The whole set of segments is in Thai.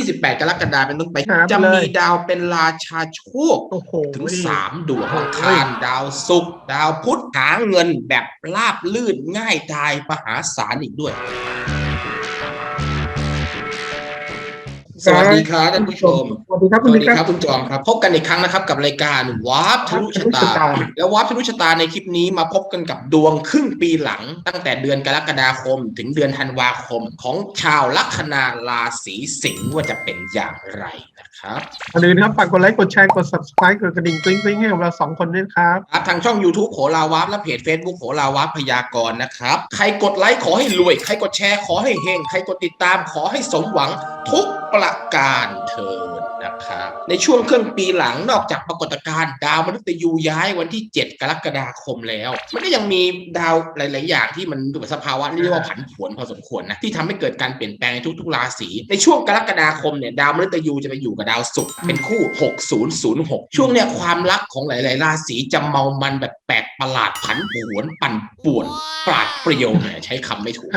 28 กรกฎาคมเป็นต้นไป ครับจะเลยมีดาวเป็นราชาโชค โอ้โห ถึงนี่สามดวงโอ้อังโหคารดาวศุกร์ดาวพุธหาเงินแบบลาบลื่นง่ายดายมหาศาลอีกด้วย สวัสดีครับท่านผู้ชม สวัสดีครับสคุณวัสนิดีกคครัรับบคุณจอมครับ พบกันอีกครั้งนะครับ กับรายการวาร์ปทะลุชะตาทะลุชะตา แล้ววาร์ปทะลุชะตาในคลิปนี้มาพบกันกับดวงครึ่งปีหลัง ตั้งแต่เดือนกรกฎาคม ถึงเดือนธันวาคมของชาวลัคนาราศีสิงห์ว่าจะเป็นอย่างไรนะครับอย่าลืมนะครับฝากกดไลค์กดแชร์กด subscribe กดกระดิ่งกริ๊งกริ๊งให้กับเราสองคนด้วยนะครับครับทางช่อง YouTube โหราวาร์ปและเพจ Facebook โหราวาร์ปพยากรณ์นะครับใครกดไลค์ขอให้รวยใครกดแชร์ขอให้เฮงใครกดติดตามขอให้สมหวังทุก ประการเถิดนะครับในช่วงครึ่งปีหลังนอกจากปรากฏการณ์ดาวมฤตยูย้ายวันที่ 7 กรกฎาคมแล้ว มันก็ยังมีดาวหลาย ๆ อย่างที่มันดูเป็นสภาวะที่เรียกว่าผันผวนพอสมควรนะที่ทำให้เกิดการเปลี่ยนแปลงในทุก ๆ ราศีในช่วงกรกฎาคมเนี่ยดาวมฤตยูจะไปอยู่กับดาวศุกร์เป็นคู่ 6006 ช่วงเนี้ยความรักของหลาย ๆ ราศีจะเมามันแบบแปลกประหลาดผันผวนปั่นป่วนปราดเปรียวเนี่ยใช้คำไม่ถูก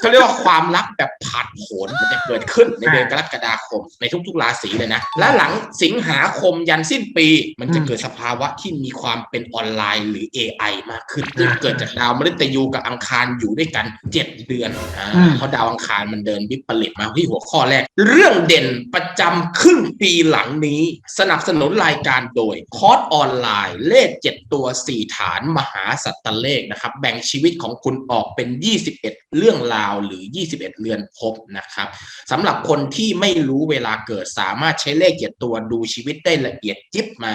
เขาเรียกว่าความรักแบบผาดโผนมันจะเกิดขึ้นในเดือนกรกฎาคมในทุกๆราศีเลยนะ และหลังสิงหาคมยันสิ้นปี มันจะเกิดสภาวะที่มีความเป็นออนไลน์หรือ AI มากขึ้นซึ่งเกิดจากดาวมฤตยูกับอังคารอยู่ด้วยกัน 7 เดือนอ่าอืมเพราะดาวอังคารมันเดินวิปริตมาที่หัวข้อแรก เรื่องเด่นประจำครึ่งปีหลังนี้สนับสนุนรายการโดย คอร์สออนไลน์ เลข 7 ตัว 4 ฐานมหาสัตตเลขนะครับแบ่งชีวิตของคุณออกเป็น 21 เรื่องราวหรือ 21 เรือนครบนะครับสำหรับคนที่ไม่รู้เวลาเกิดสามารถใช้เลข7ตัวดูชีวิตได้ละเอียดจิ๊บมา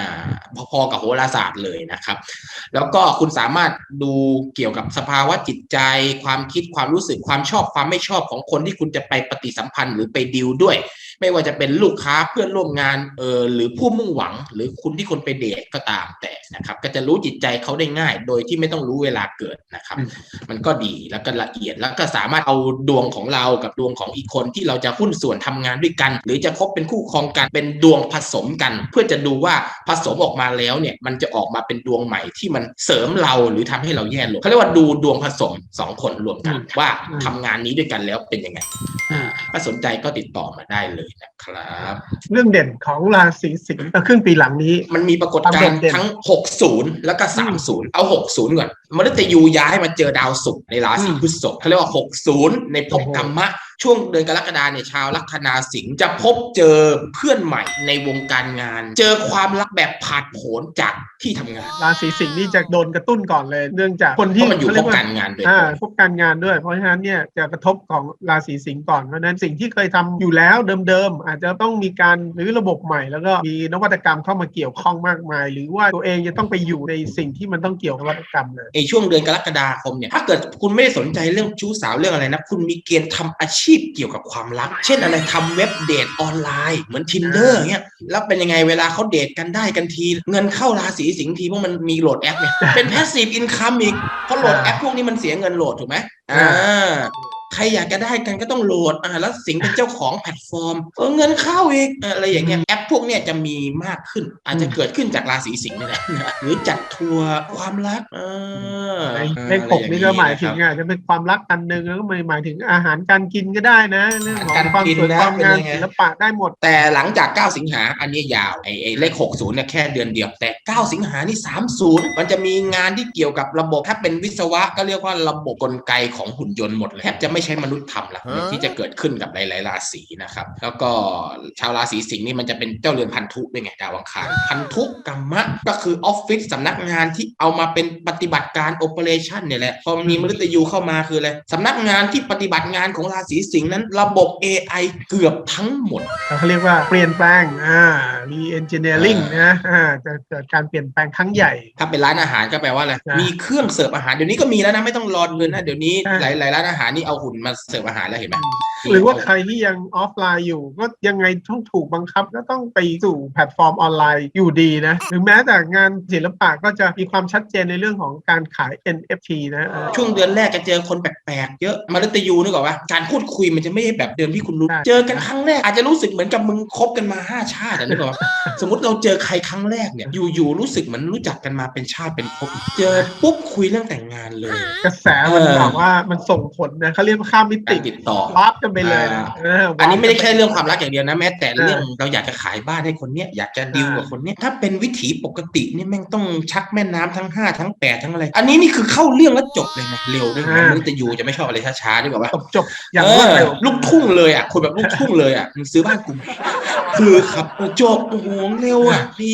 พอๆกับโหราศาสตร์เลยนะครับ แล้วก็คุณสามารถดูเกี่ยวกับสภาวะจิตใจ ความคิดความรู้สึกความชอบความไม่ชอบของคนที่คุณจะไปปฏิสัมพันธ์หรือไปดิวด้วย ไม่ว่าจะเป็นลูกค้าเพื่อนร่วมงานเออหรือผู้มุ่งหวัง หรือคุณที่คนไปเดทก็ตามแต่นะครับ ก็จะรู้จิตใจเขาได้ง่าย โดยที่ไม่ต้องรู้เวลาเกิดนะครับอืมมันก็ดีแล้วก็ละเอียดแล้วก็สามารถเอาดวงของเรากับดวงของอีกคนที่เราจะหุ้นส่วนทำงานด้วยกัน หรือจะคบเป็นคู่ครองกันเป็นดวงผสมกัน เพื่อจะดูว่าผสมออกมาแล้วเนี่ยมันจะออกมาเป็นดวงใหม่ที่มันเสริมเราหรือทำให้เราแย่ลงเขาเรียกว่าดูดวงผสมสองคนรวมกันอืมว่าอืมทำงานนี้ด้วยกันแล้วเป็นยังไงอืมถ้าสนใจก็ติดต่อมาได้เลยนะครับ เรื่องเด่นของราศีสิงห์ครึ่งปีหลังนี้ มันมีปรากฏการณ์ทั้ง 60 แล้วก็ 30 เอา 60 ก่อนมฤตยูย้ายมาเจอดาวศุกร์ในราศีอืมพฤษภเขาเรียกว่า 60 ในภพโอ้โหกรรมะ ช่วงเดือนกรกฎาเนี่ยชาวลัคนาสิงห์จะพบเจอเพื่อนใหม่ในวงการงาน เจอความรักแบบผาดโผนจากที่ทำงาน ราศีสิงห์นี่จะโดนกระตุ้นก่อนเลย เนื่องจากคนเพที่ราะมันอยู่เขาพเรียบกว่าการงานด้วยอ่าพบการงานด้วย เพราะฉะนั้นเนี่ยจะกระทบของราศีสิงห์ก่อน เพราะฉะนั้นสิ่งที่เคยทำอยู่แล้วเดิมๆอาจจะต้องมีการหรือระบบใหม่ แล้วก็มีนวัตกรรมเข้ามาเกี่ยวข้องมากมาย หรือว่าตัวเองจะต้องไปอยู่ในสิ่งที่มันต้องเกี่ยวกับนวัตกรรมเลยในช่วงเดือนกรกฎาคมเนี่ยถ้าเกิดคุณไม่ได้สนใจเรื่องชู้สาวเรื่องอะไรนะคุณมีเกณฑ์ทำอาชีพเกี่ยวกับความรัก เช่นอะไรทำเว็บเดทออนไลน์เหมือน tinder เงี้ยแล้วเป็นยังไงเวลาเขาเดทกันได้กันที เงินเข้าราศีสิงห์ทีเพราะมันมีโหลดแอปเนี่ยเป็น passive income อีกเพราะโหลดแอปพวกนี้มันเสียเงินโหลดถูกไหมอ่า ใครอยากจะได้กันก็ต้องโหลดอ่าแล้วสิงห์เป็นเจ้าของแพลตฟอร์มเออเงินเข้าอีกอ่าอะไรอย่างเงี้ยแอปพวกเนี้ยจะมีมากขึ้น อาจจะเกิดขึ้นจากราศีสิงห์นี่แหละหรือจัดทัวร์ความรักเออในเลขหกนี่ก็หมายถึงอาจจะเป็นความรักอันหนึ่งแล้วก็หมายถึงอาหารการกินก็ได้นะเรื่องของความสวยความงามศิลปะได้หมด แต่หลังจาก 9 สิงหาอันนี้ยาวไอ้ไอ้เลข 60เนี่ยแค่เดือนเดียวแต่ 9 สิงหานี่ 30 มันจะมีงานที่เกี่ยวกับระบบถ้าเป็นวิศวะก็เรียกว่าระบบกลไกของหุ่นยนต์หมดเลยแทบจะไม่ใช่มนุษย์ทำละที่จะเกิดขึ้นกับหลายๆราศีนะครับ แล้วก็ชาวราศีสิงห์นี่มันจะเป็นเจ้าเรือนพันธุด้วยไงดาวอังคารพันธุกรรมะก็คือออฟฟิศสำนักงานที่เอามาเป็นปฏิบัติการโอเปอเรชันเนี่ยแหละพอมีมฤตยูเข้ามาคืออะไรสำนักงานที่ปฏิบัติงานของราศีสิงห์นั้นระบบ AI เกือบทั้งหมดเขาเรียกว่าเปลี่ยนแปลงอ่า re-engineering นะอ่าจะเกิดการเปลี่ยนแปลงครั้งใหญ่ ถ้าเป็นร้านอาหารก็แปลว่าอะไรอะมีเครื่องเสิร์ฟอาหารเดี๋ยวนี้ก็มีแล้วนะไม่ต้องรอเงินนะเดี๋ยวนี้อะหลายหลายร้านอาหารนี่เอาหุ่นมาเสิร์ฟอาหารแล้วเห็นไหม หรือว่าใครที่ยังออฟไลน์อยู่ ก็ยังไงต้องถูกบังคับก็ต้องไปสู่แพลตฟอร์มออนไลน์อยู่ดีนะหรือแม้แต่งานศิลปะก็จะมีความชัดเจนในเรื่องของการขาย NFT นะเออช่วงเดือนแรกจะเจอคนแปลกๆ เยอะมฤตยูนึกออกว่าการพูดคุยมันจะไม่ใช่แบบเดิมที่คุณรู้ใช่เจอกันครั้งแรกอาจจะรู้สึกเหมือนกับมึงคบกันมาห้าชาติอะนึกออกปะสมมติเราเจอใครครั้งแรกเนี่ยอยู่ๆรู้สึกเหมือนรู้จักกันมาเป็นชาติเป็นภพเจอปุ๊บคุยเรื่องแต่งงานเลย กระแสมันเออบอกว่ามันส่งผลนะเขาเรียกว่าข้ามมิการติติดต่อวาร์ปกันไปเลยนะอ่าเอันนี้ไม่ได้แค่วาร์ปกันปเรื่องความรักอย่างเดียวนะแม้แต่เออเรื่องเราอยากจะขายบ้านให้คนเนี้ยอยากจะดีลกับคนเนี้ยถ้าเป็นวิถีปกตินี่แม่งต้องชักแม่น้ำทั้งห้าทั้งแปดทั้งอะไรอันนี้นี่คือเข้าเรื่องแล้วจบเลยนะเร็วด้วยนะมนุษย์ยูจะไม่ชอบอะไรช้าๆดีกว่าว่าจบจบอย่างเอรวดอเร็วลูกทุ่งเลยอะคนแบบลูกทุ่งเลยอะมึงซื้อบ้านกูไหมคือครับจบโอ้โหเร็วอะดี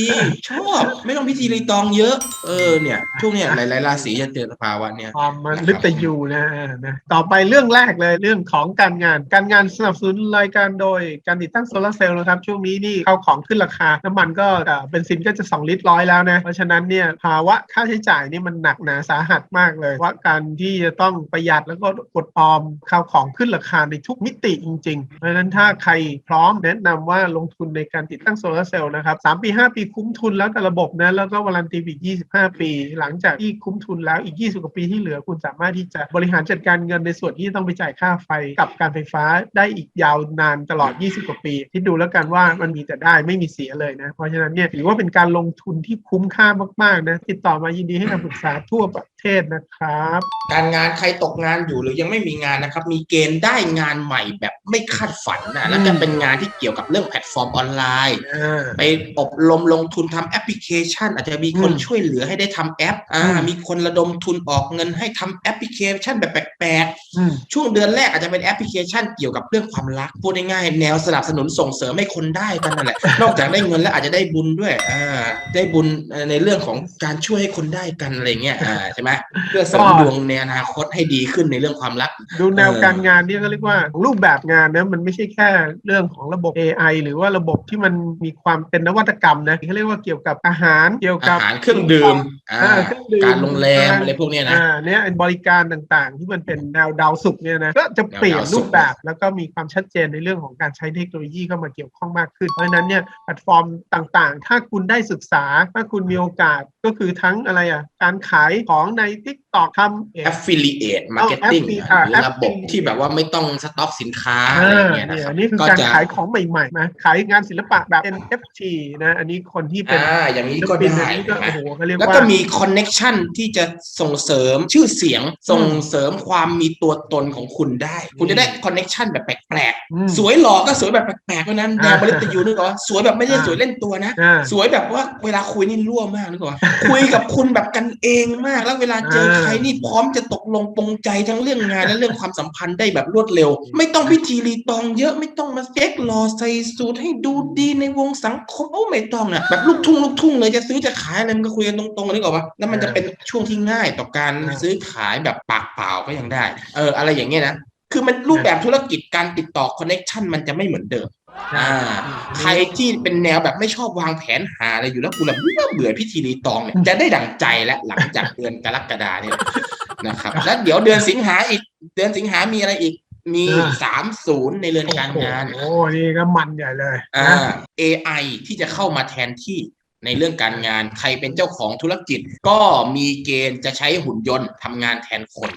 ชอบไม่ต้องพิธีรีตองเยอะ เออเนี่ยช่วงเนี้ยหลายๆราศีจะเจอสภาวะเนี้ยความมันลึกแต่อยู่นะนะต่อไปเรื่องแรกเลยเรื่องของการงานการงานสนับสนุนรายการโดยการติดตั้งโซลาร์เซลล์นะครับช่วงนี้นี่เข้าของขึ้นราคา น้ำมันก็เป็นซินก็จะ 2 ลิตรร้อยแล้วนะ เพราะฉะนั้นเนี่ยภาวะค่าใช้จ่ายนี่มันหนักหนาสาหัสมากเลยว่าการที่จะต้องประหยัดแล้วก็กดออมข้าวของขึ้นราคาในทุกมิติจริง ๆ เพราะฉะนั้นถ้าใครพร้อมแนะนำว่าลงทุนในการติดตั้งโซลาร์เซลล์นะครับ3ปี5ปีคุ้มทุนแล้วแต่ระบบนะแล้วก็วารันตีอีก25 ปี หลังจากที่คุ้มทุนแล้วอีก 20 กว่าปีที่เหลือคุณสามารถที่จะบริหารจัดการเงินในส่วนที่ต้องไปจ่ายค่าไฟกับการไฟฟ้าได้อีกยาวนานตลอด 20 กว่าปีที่ดูแล้วกันว่ามันมีแต่ได้ไม่มีเสียเลยนะ เพราะฉะนั้นเนี่ยถือว่าเป็นการลงทุนที่คุ้มค่ามากๆนะติดต่อมายินดีให้คำปรึกษาทั่วปเทศนะครับ การงานใครตกงานอยู่หรือยังไม่มีงานนะครับ มีเกณฑ์ได้งานใหม่แบบไม่คาดฝันนะแล้วจะเป็นงานที่เกี่ยวกับเรื่องแพลตฟอร์มออนไลน์อ่าไปอบรมลงทุนทำแอปพลิเคชัน อาจจะมีคนอืมช่วยเหลือให้ได้ทำแอปอ่าอืมมีคนระดมทุนออกเงินให้ทำแอปพลิเคชันแบบแปลกอืมๆช่วงเดือนแรกอาจจะเป็นแอปพลิเคชันเกี่ยวกับเรื่องความรักพูดง่ายๆแนวสนับสนุนส่งเสริมให้คนได้กันนั่นแหละนอกจากได้เงินแล้วอาจจะได้บุญด้วยอ่าได้บุญเอ่อในเรื่องของการช่วยให้คนได้กันอะไรเงี้ยอ่าใช่ไหมเพื่อเสริมดวงในอนาคตให้ดีขึ้นในเรื่องความรัก ดูแนวเออการงานเนี่ยก็เรียกว่ารูปแบบงานนะมันไม่ใช่แค่เรื่องของระบบ AI หรือว่าระบบที่มันมีความเป็นนวัตกรรมนะเขาเรียกว่าเกี่ยวกับอาหารเกี่ยวอากับหารเครื่องดื่มอ่าอ่าเครื่องดื่มการโรงแรมอะไรพวกเนี้ยนะอ่าเนี่ยบริการต่างๆ ที่มันเป็นแนวดาวสุกร์เนี่ยนะก็จะเปลี่ยนแนวดาวศุรูกร์ปแบบแล้วก็มีความชัดเจนในเรื่องของการใช้เทคโนโลยีเข้ามาเกี่ยวข้องมากขึ้น เพราะฉะนั้นเนี่ยแพลตฟอร์มต่างๆ ถ้าคุณได้ศึกษา ถ้าคุณมีโอกาสก็คือทั้งอะไรอะการขายของใน Tik t o k ทำ affiliate marketing อ่าหรือระบบ affiliate ที่แบบว่าไม่ต้องสต็อกสินค้าอะไรอ่าเงี้ยนะเนี่ยครับอันนี้คือก็การจะขายของใหม่ๆนะขายงานศิลปะแบบ NFT นะอันนี้คนที่เป็นอ่าอย่างนี้ก็ศิลปินได้อันนี้ก็นะโอ้โหเขาเรียกแล้วว่าก็มีคอนเน็ชันที่จะส่งเสริมชื่อเสียงส่งเสริมความมีตัวตนของคุณได้ คุณจะได้คอนเน็ชันแบบแปลกอืมๆสวยหล่อก็สวยแบบแปลกๆเพราะฉะนั้นแนวอ่าบริตยูนึกออกว่าสวยแบบไม่ได้สวยเล่นตัวนะอ่าสวยแบบว่าเวลาคุยนี่รั่วมากนึกออกปะคุยกับคุณแบบกันเองมากแล้วเวลาเจออ่าใครนี่พร้อมจะตกลงปรงใจทั้งเรื่องงานและเรื่องความสัมพันธ์ได้แบบรวดเร็ว ไม่ต้องพิธีรีตองเยอะไม่ต้องมาเซ็กหล่อใส่สูทให้ดูดีในวงสังคมโอ้ไม่ต้องนะแบบลูกทุ่งลูกทุ่งเลยจะซื้อจะขายอะไรมันก็คุยกันตรงๆนึกออกปะแล้วมันจะเป็นช่วงที่ง่ายต่อการซื้อขายแบบปากเปล่าก็ยังได้ เอออะไรอย่างเงี้ยนะคือมันรูปแบบธุรกิจการติดต่อคอนเน็ชันมันจะไม่เหมือนเดิม อ่า ใครที่เป็นแนวแบบไม่ชอบวางแผนหาอะไรอยู่แล้วกูแบบเบื่อเบื่อพิธีรีตองเนี่ยจะได้ดั่งใจแล้วหลังจากเดือนกรกฎาเนี่ยนะครับ แล้วเดี๋ยวเดือนสิงหาอีก เดือนสิงหามีอะไรอีกมีอ่าสามศูนย์ในเรือนการงาน โอ้โหนี่ก็มันใหญ่เลย อ่านะ AI ที่จะเข้ามาแทนที่ ในเรื่องการงานใครเป็นเจ้าของธุรกิจ ก็มีเกณฑ์จะใช้หุ่นยนต์ทำงานแทนคน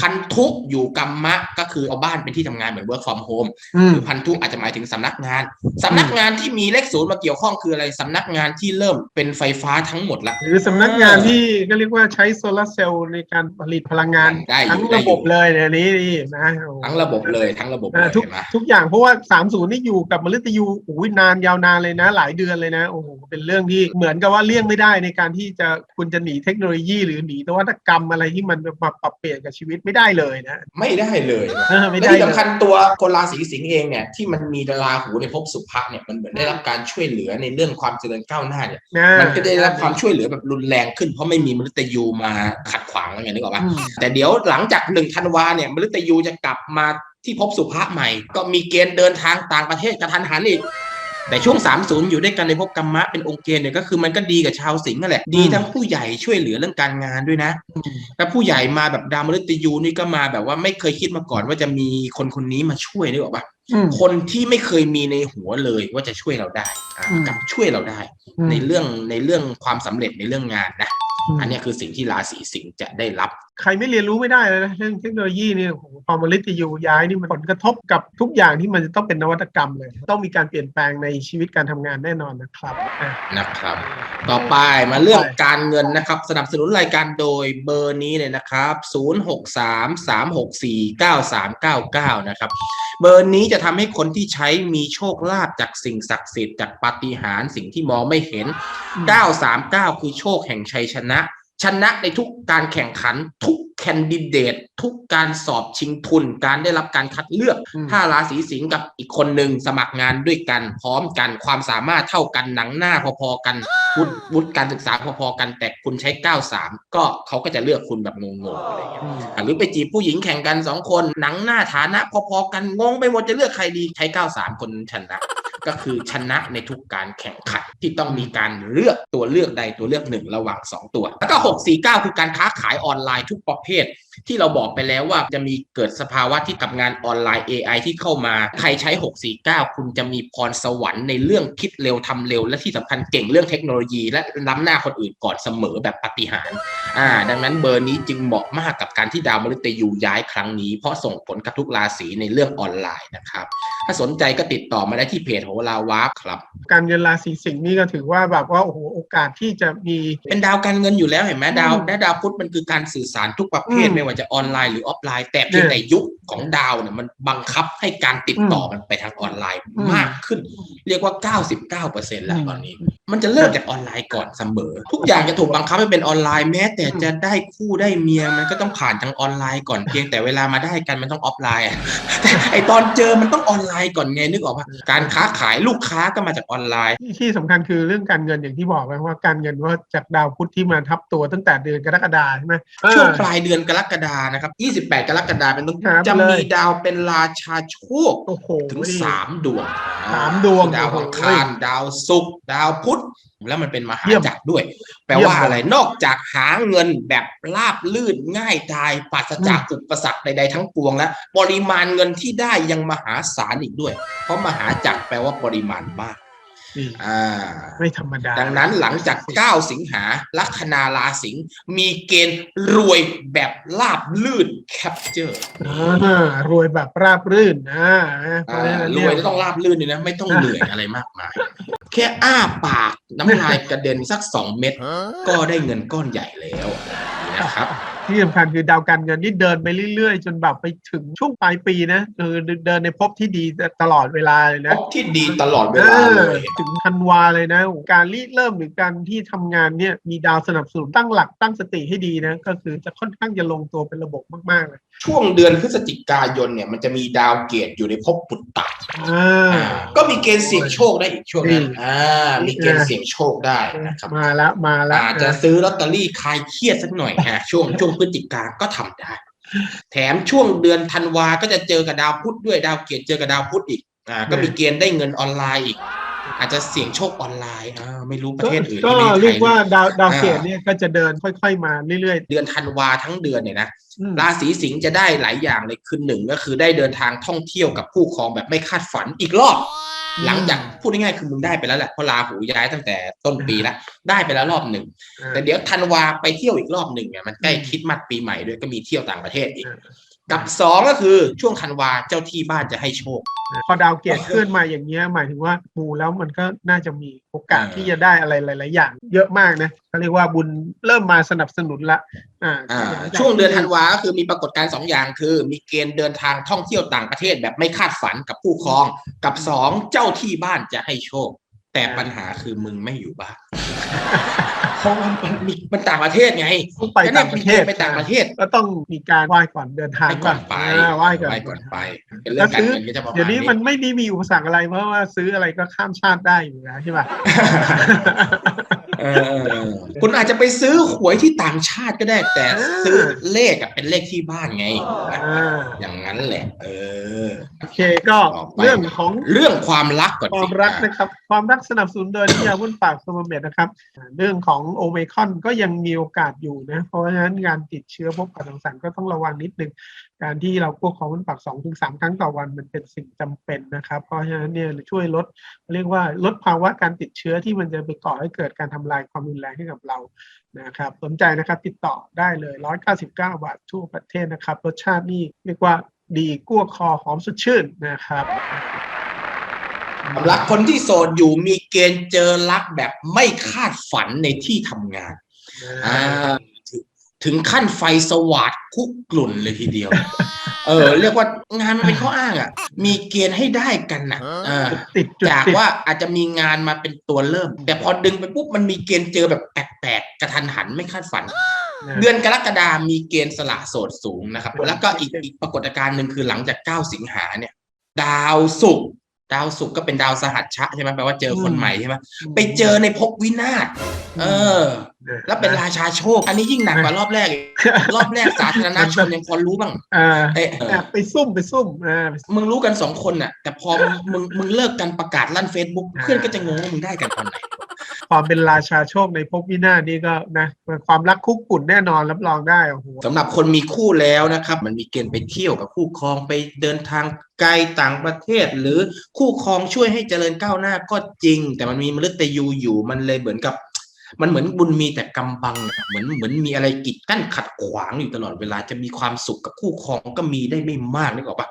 พันธุอยู่กรรมะก็คือเอาบ้านเป็นที่ทำงานเหมือน work from home อืมหรือพันธุอาจจะหมายถึงสำนักงานสำนักงานที่มีเลขศูนย์มาเกี่ยวข้องคืออะไรสำนักงานที่เริ่มเป็นไฟฟ้าทั้งหมดละหรือสำนักงานที่ก็เรียกว่าใช้โซลาร์เซลล์ในการผลิตพลังงานได้อยู่ทั้งได้ระอยู่บบเลยเนี่ยอันนี้นี่นะโอ้โหทั้งระบบเลยทั้งระบบเลอ่ายทุกเห็นไหมทุกอย่างเพราะว่า30นี่อยู่กับมฤตยูอุ้ยนานยาวนานเลยนะ หลายเดือนเลยนะโอ้โหเป็นเรื่องที่เหมือนกับว่าเลี่ยงไม่ได้ในการที่จะคุณจะหนีเทคโนโลยี หรือหนีนวัตกรรมอะไรที่มันมาปรับเปลี่ยนกับชีวิตไม่ได้เลยนะ ไม่ได้เลยเออไม่และได้ที่เลยสำคัญตัวคนราศีสิงห์เองเนี่ยที่มันมีดาราหูในภพสุภะเนี่ยมันเหมือนได้รับการช่วยเหลือในเรื่องความเจริญก้าวหน้าเนี่ยนะมันก็ได้รับความช่วยเหลือแบบรุนแรงขึ้นเพราะไม่มีมฤตยูมาขัดขวางอะไรเงี้ยนึกออกปะอืมแต่เดี๋ยวหลังจากหนึ่งธันวาเนี่ยมฤตยูจะกลับมาที่ภพสุภะใหม่ ก็มีเกณฑ์เดินทางต่างประเทศกระทันหันอีก แต่ช่วง 30 อยู่ด้วยกันในภพกรรมะเป็นองค์เกณฑ์เนี่ยก็คือมันก็ดีกับชาวสิงห์นั่นแหละดีทั้งผู้ใหญ่ช่วยเหลือเรื่องการงานด้วยนะแล้วผู้ใหญ่มาแบบดาวมฤตยูนี่ก็มาแบบว่าไม่เคยคิดมาก่อนว่าจะมีคนคนนี้มาช่วยนึกออกปะอืมคนที่ไม่เคยมีในหัวเลยว่าจะช่วยเราได้อ่าอืมกลับช่วยเราได้อืมในเรื่องในเรื่องความสำเร็จในเรื่องงานนะอืมอันเนี้ยคือสิ่งที่ราศีสิงห์จะได้รับ ใครไม่เรียนรู้ไม่ได้เลยนะเรื่องเทคโนโลยีเนี่ยโอ้โหพอมาลิตยูย้ายนี่มันผลกระทบกับทุกอย่างที่มันจะต้องเป็นนวัตกรรมเลย ต้องมีการเปลี่ยนแปลงในชีวิตการทำงานแน่นอนนะครับอะนะครับ ต่อไปมาเรื่องการเงินนะครับ สนับสนุนรายการโดยเบอร์นี้เลยนะครับ 0633649399 นะครับ เบอร์นี้จะทำให้คนที่ใช้มีโชคลาภจากสิ่งศักดิ์สิทธิ์จากปาฏิหาริย์สิ่งที่มองไม่เห็น 939 คือโชคแห่งชัยชนะ ชนะในทุกการแข่งขัน ทุกแคนดิเดต ทุกการสอบชิงทุน การได้รับการคัดเลือกอืมถ้าราศีสิงห์กับอีกคนหนึ่งสมัครงานด้วยกันพร้อมกัน ความสามารถเท่ากันหนังหน้าพอๆกันวุฒิวุฒิการศึกษาพอๆกันแต่คุณใช้ 93 ก็เขาก็จะเลือกคุณแบบงงๆอะไรอย่างเงี้ยอืมอะหรือไปจีบผู้หญิงแข่งกันสองคนหนังหน้าฐานะพอๆกันงงไปหมดจะเลือกใครดีใช้ 93 คนชนะ ก็คือชนะในทุกการแข่งขันที่ต้องมีการเลือกตัวเลือกใดตัวเลือกหนึ่งระหว่าง 2 ตัว แล้วก็649 คือการค้าขายออนไลน์ทุกประเภทที่เราบอกไปแล้วว่าจะมีเกิดสภาวะที่กับงานออนไลน์ AI ที่เข้ามา ใครใช้ 649 คุณจะมีพรสวรรค์ในเรื่องคิดเร็วทำเร็ว และที่สำคัญเก่งเรื่องเทคโนโลยี และล้ำหน้าคนอื่นก่อนเสมอแบบปาฏิหารย์อ่า ดังนั้นเบอร์นี้จึงเหมาะมากกับการที่ดาวมฤตยูย้ายครั้งนี้ เพราะส่งผลกับทุกราศีในเรื่องออนไลน์นะครับ ถ้าสนใจก็ติดต่อมาได้ที่เพจโหราวาร์ปครับ การเงินราศีสิงห์นี่ก็ถือว่าแบบว่าโอ้โหโอกาสที่จะมีเป็นดาวการเงินอยู่แล้วเห็นไหมดาวอืมและดาวพุธมันคือการสื่อสารทุกประเภทอืมไม่ว่าจะออนไลน์หรือออฟไลน์ แต่เพียงเนี่ยแต่ยุคของดาวเนี่ยมันบังคับให้การติดต่ออมมันไปทางออนไลน์อืมมากขึ้น เรียกว่า 99%แล้วอืมตอนนี้ มันจะเริ่มจากออนไลน์ก่อนเสมอ ทุกอย่างจะถูกบังคับให้เป็นออนไลน์แม้ แต่อืมจะได้คู่ได้เมียมันก็ต้องผ่านทางออนไลน์ก่อนเพียงแต่เวลามาได้กันมันต้องออฟไลน์อะแต่ไอตอนเจอมันต้องออนไลน์ก่อนไงนึกออกปะการค้าขายลูกค้าก็มาจากออนไลน์ ที่ที่สำคัญคือเรื่องการเงินอย่างที่บอกไปว่าการเงินว่าจากดาวพุธที่มาทับตัวตั้งแต่เดือนกรกฎาใช่ไหมช่วงเออปลายเดือนกรกฎานะครับ 28 กรกฎาเป็นต้นครับจะเลยมีดาวเป็นราชาโชคโอ้โห ถึงสามดวงสามดวงดาวโอ้โหอังคารดาวศุกร์ดาวพุธแล้วมันเป็นมหาเยี่ยมจักรด้วย แปลเยี่ยมว่าอะไรนอกจากหาเงินแบบราบลื่นง่ายดายปราศจากอุปสรรคใดๆทั้งปวงแล้วปริมาณเงินที่ได้ยังมหาศาลอีกด้วย เพราะมหาจักรแปลว่าปริมาณมากนี่ อ่า ไม่ธรรมดา ดังนั้นหลังจาก 9 สิงหาลัคนาราสิงห์มีเกณฑ์รวยแบบลาบลื่นแคปเจอร์อ่ารวยแบบราบรื่นอ่าเพราะฉะนั้นรเนี่วยแล้วต้องลาบลื่นด้วยนะ ไม่ต้องเหนื่อยอะไรมากมาย แค่อ้าปากน้ำลายกระเด็นสัก2เม็ดก็ได้เงินก้อนใหญ่แล้วนะครับ ที่สำคัญคือดาวการเงินนี่เดินไปเรื่อยๆ จนแบบไปถึงช่วงปลายปีนะคือเดินในภพที่ดีตลอดเวลาเลยพนะบที่ดีตลอดเวลาเลยออถึงธันวาเลยนะ การรีเริ่มหรือการที่ทำงานเนี่ยมีดาวสนับสนุนตั้งหลักตั้งสติให้ดีนะก็คือจะค่อนข้างจะลงตัวเป็นระบบมากๆเลยช่วงเดือนพฤศจิกายนเนี่ยมันจะมีดาวเกตอยู่ในภพปุตตะอ่าอ่าก็มีเกณฑ์เสี่ยงโชคได้อีกช่วงนั้นอืมอ่ามีเกณฑ์เสี่ยงโชคได้นะครับมาแล้วมาแล้วอาจจะซื้อลอตเตอรี่คลายเครียดสักหน่อยฮะช่วงช่วงพฤศจิกาก็ทำได้ แถมช่วงเดือนธันวาก็จะเจอกับดาวพุธด้วยดาวเกตเจอกับดาวพุธอีกอ่าก็มีเกณฑ์ได้เงินออนไลน์อีก อาจจะเสี่ยงโชคออนไลน์อ่าไม่รู้ประเทศอื่นก็ที่ไม่ใช่เรียกว่าไทยดาวดาวอ่าเกตเนี่ยก็จะเดินค่อย ๆ มาเรื่อยเดือนธันวาทั้งเดือนเนี่ยนะๆอืมราศีสิงห์จะได้หลายอย่างเลยคือหนึ่งก็คือได้เดินทางท่องเที่ยวกับผู้ครองแบบไม่คาดฝันอีกรอบ หลังจากพูดง่ายๆคือมึงได้ไปแล้วแหละเพราะราหูย้ายตั้งแต่ต้นปีแล้วได้ไปแล้วรอบหนึ่งแต่เดี๋ยวธันวาไปเที่ยวอีกรอบหนึ่งเนี่ยมันใกล้คริดมัดปีใหม่ด้วยก็มีเที่ยวต่างประเทศอีกอ่า กับสองก็คือช่วงธันวาเจ้าที่บ้านจะให้โชค พอดาวเกตขึ้นมาอย่างเงี้ยหมายถึงว่าบูแล้วมันก็น่าจะมีโอกาสอ่าที่จะได้อะไรหลาย ๆ อย่าง เยอะมากนะเขาเรียกว่าบุญเริ่มมาสนับสนุนละอ่าอ่าช่วงเดือนธันวาก็คือมีปรากฏการณ์สองอย่างคือ มีเกณฑ์เดินทางท่องเที่ยวต่างประเทศแบบไม่คาดฝันกับผู้ครอง กับสองเจ้าที่บ้านจะให้โชค แต่ปัญหาคือมึงไม่อยู่บ้าน เพราะมันมันมีมันต่างประเทศไงต้องไปต่างประเทศก็นี่ยมีกณฑ์ไปต่างประเทศ ก็ต้องมีการไหว้ก่อนเดินทางไปก่อนไปาไหว้ก่อนก่อนไปเป็นเรื่องการเงินก็จะประมาณเดี๋ยวนี้นี้มันไม่ได้มีอุปสรรคอะไรเพราะว่าซื้ออะไรก็ข้ามชาติได้อยู่แล้วใช่ป่ะเออคุณอาจจะไปซื้อหวยที่ต่างชาติก็ได้ แต่อ่าซื้อเลขอะเป็นเลขที่บ้านไงอ่าอย่างนั้นแหละ เออโอ เคก็ต่อไปเรื่องของเรื่องความรักก่อนคสิวามรักนะครับ ความรักสนับสนุนโดยนิยาวุ่นปากสมเม็ดนะครับอ่าเรื่องของโอเมคอนก็ยังมีโอกาสอยู่นะ เพราะฉะนั้นการติดเชื้อพบกับสังสรรค์ก็ต้องระวังนิดนึง การที่เราควบคุมมันปากสองถึงสามครั้งต่อวันมันเป็นสิ่งจำเป็นนะครับ เพราะฉะนั้นเนี่ยช่วยลดเรียกว่าลดภาวะการติดเชื้อที่มันจะไปก่อให้เกิดการทำลายความรุนแรงให้กับเรานะครับสนใจนะครับติดต่อได้เลย 199 บาททั่วประเทศนะครับรสชาตินี่เรียกว่า ดีกั้วคอหอมสดชื่นนะครับสำหรับคนที่โสดอยู่มีเกณฑ์เจอรักแบบไม่คาดฝันในที่ทำงานอ่าถึงถึงขั้นไฟสวัสดคุกกลุ่นเลยทีเดียว เออ เรียกว่างานมันเป็นข้ออ้างอะ มีเกณฑ์ให้ได้กันนะเออติดจุดจากติดว่าอาจจะมีงานมาเป็นตัวเริ่ม แต่พอดึงไปปุ๊บมันมีเกณฑ์เจอแบบแปลกๆกระทันหันไม่คาดฝันนะ เดือนกรกฎามีเกณฑ์สละโสดสูงนะครับ แล้วก็อีกอีกปรากฏการณ์หนึ่งคือหลังจาก9สิงหาเนี่ย ดาวศุกร์ดาวศุกร์ก็เป็นดาวสหัชชะใช่ไหมแปลว่าเจอคนใหม่ใช่ไหมไปเจอในภพวินาศเออ แล้วเป็นราชาโชค อันนี้ยิ่งหนักกว่ารอบแรกอีกรอบแรกสาธารณชนยังพอรู้บ้างอ่าเอ้ยเออแอบไปซุ่มไปซุ่มอ่ามึงรู้กันสองคนน่ะ แต่พอมึงมึงมึงเลิกกันประกาศลั่นเฟซบุ๊กอ่าเพื่อนก็จะงงว่ามึงได้กันตอนไหน ความเป็นราชาโชคในภพวินาศนี่ก็นะความรักคุกกุ่นแน่นอนรับรองได้โอ้โหสำหรับคนมีคู่แล้วนะครับ มันมีเกณฑ์ไปเที่ยวกับคู่ครองไปเดินทางไกลต่างประเทศ หรือคู่ครองช่วยให้เจริญก้าวหน้าก็จริง แต่มันมีมฤตยูอยู่มันเลยเหมือนกับ มันเหมือนบุญมีแต่กำบังเหมือนเหมือนมีอะไรกีดกั้นขัดขวางอยู่ตลอดเวลาจะมีความสุขกับคู่ครองก็มีได้ไม่มากนึกออกปะ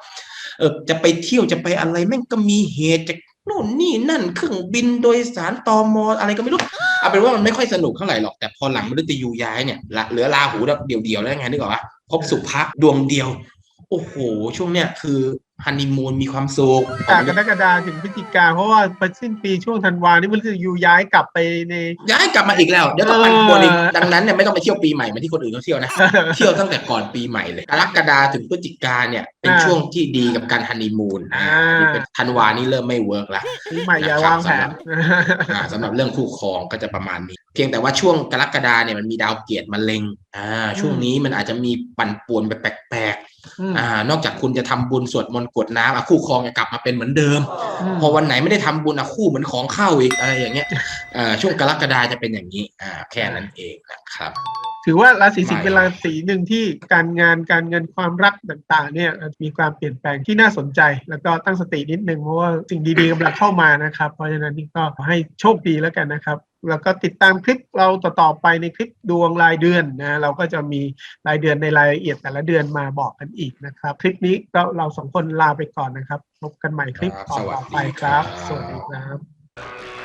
เออจะไปเที่ยวจะไปอะไรแม่งก็มีเหตุจาก นู่นนี่นั่นเครื่องบินโดยสารตอมออะไรก็ไม่รู้เอาเป็นว่ามันไม่ค่อยสนุกเท่าไหร่หรอกแต่พอหลังมฤตยูย้ายเนี่ยละเหลือราหูเดียวๆแล้วไงนึกออกปะพบสุภะดวงเดียว โอ้โห ช่วงเนี้ยคือ ฮันนีมูนมีความสุขจากกรกฎาถึงพฤศจิกาเพราะว่าไปสิ้นปีช่วงธันวานี่มันจะอยู่ย้ายกลับไปใน ย้ายกลับมาอีกแล้วเดี๋ยวต้องปั่นป่วนอีกเออดังนั้นเนี่ยไม่ต้องไปเที่ยวปีใหม่เหมือนที่คนอื่นเขาเที่ยวนะเที่ยวตั้งแต่ก่อนปีใหม่เลยกรกฎาถึงพฤศจิกาเนี่ยเป็นอ่าช่วงที่ดีกับการฮันนีมูนอ่าอ่านี่เป็นธันวานี่เริ่มไม่เวิร์กแล้วปีใหม่อย่าวางแผนอ่าสำหรับเรื่องคู่ครองก็จะประมาณนี้ เพียงแต่ว่าช่วงกรกฎาเนี่ยมันมีดาวเกียรติมาเล็งอ่าช่วงนี้มันอาจจะมีปั่นป่วนแบบแปลกอืมๆอ่านอกจากคุณจะทำบุญสวดมนต์กรวดน้ำอะคู่ครองจะกลับมาเป็นเหมือนเดิมมพอวันไหนไม่ได้ทำบุญอะคู่เหมือนของเข้าอีกอะไรอย่างเงี้ยเอ่อช่วงกรกฎาจะเป็นอย่างนี้อ่าแค่นั้นเองนะครับ ถือว่าราศีสิงห์ไม่เป็นราศีหนึ่งที่การงานการเงินความรักต่างๆเนี่ยมีความเปลี่ยนแปลงที่น่าสนใจ แล้วก็ตั้งสตินิดนึงเพราะว่าสิ่งดีๆกำลังเข้ามานะครับ เพราะฉะนั้นนี่ก็ขอให้โชคดีแล้วกันนะครับ แล้วก็ติดตามคลิปเราต่อๆไปในคลิปดวงรายเดือนนะเราก็จะมีรายเดือนในรายละเอียดแต่ละเดือนมาบอกกันอีกนะครับ คลิปนี้ก็เราสองคนลาไปก่อนนะครับพบกันใหม่คลิปครับต่สวัสอดีๆไปครับครับ สวัสดีครับ